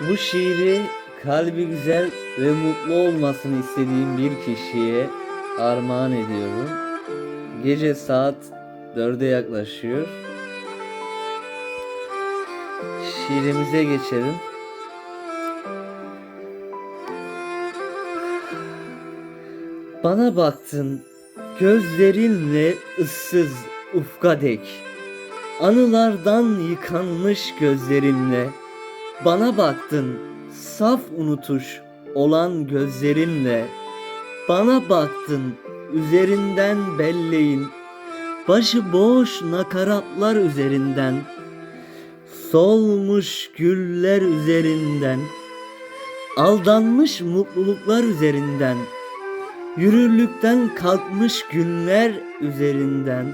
Bu şiiri kalbi güzel ve mutlu olmasını istediğim bir kişiye armağan ediyorum. Gece saat 4'e yaklaşıyor. Şiirimize geçelim. Bana baktın gözlerinle ıssız ufka dek. Anılardan yıkanmış gözlerinle bana baktın saf unutuş olan gözlerinle. Bana baktın üzerinden belleğin. Başı boş nakaratlar üzerinden. Solmuş güller üzerinden. Aldanmış mutluluklar üzerinden. Yürürlükten kalkmış günler üzerinden.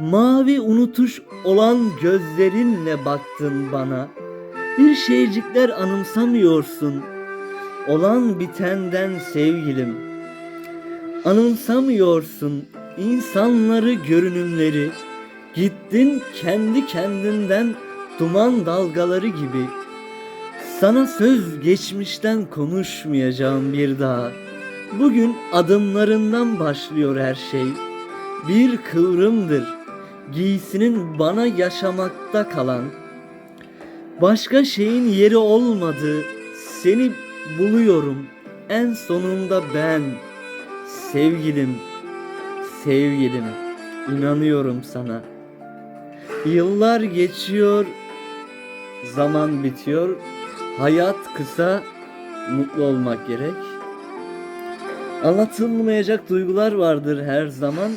Mavi unutuş olan gözlerinle baktın bana bir şeycikler anımsamıyorsun olan bitenden sevgilim anımsamıyorsun insanları görünümleri gittin kendi kendinden duman dalgaları gibi sana söz geçmişten konuşmayacağım bir daha Bugün adımlarından başlıyor her şey. Bir kıvrımdır giysinin bana yaşamakta kalan. Başka şeyin yeri olmadı. Seni buluyorum en sonunda ben. Sevgilim, sevgilim, inanıyorum sana. Yıllar geçiyor, zaman bitiyor. Hayat kısa, mutlu olmak gerek. Anlatılmayacak duygular vardır her zaman.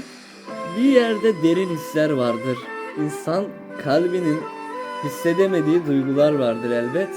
Bir yerde derin hisler vardır. İnsan kalbinin hissedemediği duygular vardır elbet.